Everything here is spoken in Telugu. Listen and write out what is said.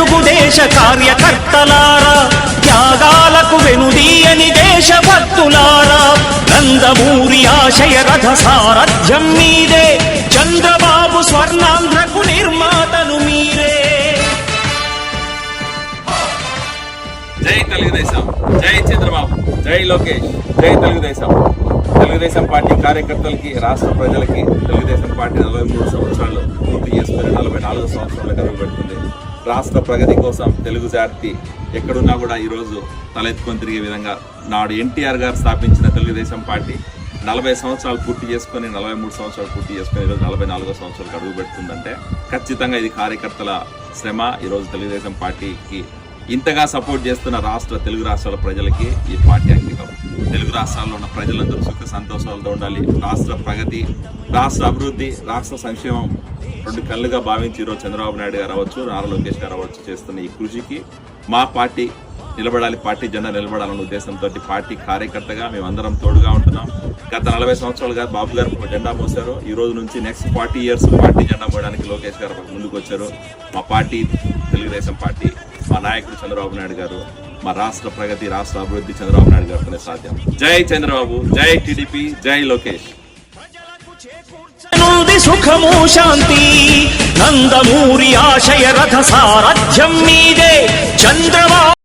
తెలుగుదేశ కార్యకర్తలారా త్యాగాలకు వెనుదీయని దేశభక్తులారా నందమూరి ఆశయ రథ సారథ్యం మీదే చంద్రబాబు స్వర్ణాంధ్రకు నిర్మాతను మీరే. జై తెలుగుదేశం జై చంద్రబాబు జై లోకేష్ జై తెలుగుదేశం. తెలుగుదేశం పార్టీ కార్యకర్తలకి రాష్ట్ర ప్రజలకి తెలుగుదేశం పార్టీ నలభై మూడు సంవత్సరాలు పూర్తి చేసుకుని నలభై నాలుగు సంవత్సరాలు గడువు రాష్ట్ర ప్రగతి కోసం తెలుగు జాతి ఎక్కడున్నా కూడా ఈరోజు తలెత్తుకొని తిరిగే విధంగా నాడు ఎన్టీఆర్ గారు స్థాపించిన తెలుగుదేశం పార్టీ నలభై సంవత్సరాలు పూర్తి చేసుకొని నలభై మూడు సంవత్సరాలు పూర్తి చేసుకొని ఈరోజు నలభై నాలుగో సంవత్సరాలకు అడుగు పెడుతుందంటే ఖచ్చితంగా ఇది కార్యకర్తల శ్రమ. ఈరోజు తెలుగుదేశం పార్టీకి ఇంతగా సపోర్ట్ చేస్తున్న రాష్ట్ర తెలుగు రాష్ట్రాల ప్రజలకి ఈ పార్టీ అంకితం. తెలుగు రాష్ట్రాల్లో ఉన్న ప్రజలందరూ సుఖ సంతోషాలతో ఉండాలి. రాష్ట్ర ప్రగతి రాష్ట్ర అభివృద్ధి రాష్ట్ర సంక్షేమం రెండు కళ్ళుగా భావించి ఈరోజు చంద్రబాబు నాయుడు గారు అవ్వచ్చు నారా లోకేష్ గారు అవ్వచ్చు చేస్తున్న ఈ కృషికి మా పార్టీ నిలబడాలి పార్టీ జెండా నిలబడాలన్న ఉద్దేశంతో పార్టీ కార్యకర్తగా మేమందరం తోడుగా ఉంటున్నాం. గత నలభై సంవత్సరాలుగా బాబు గారు జెండా మోసారు ఈ రోజు నుంచి నెక్స్ట్ ఫార్టీ ఇయర్స్ పార్టీ జెండా మోయడానికి లోకేష్ గారు ముందుకు వచ్చారు మా పార్టీ తెలుగుదేశం పార్టీ మా నాయకుడు చంద్రబాబు నాయుడు గారు మా రాష్ట్ర ప్రగతి రాష్ట్ర అభివృద్ధి చంద్రబాబు నాయుడు గారితోనే సాధ్యం. జై చంద్రబాబు జై టీడీపీ జై లోకేష్. సుఖము శాంతి. నందమూరి ఆశయ రథ సారథ్యం మీదే. చంద్రబాబు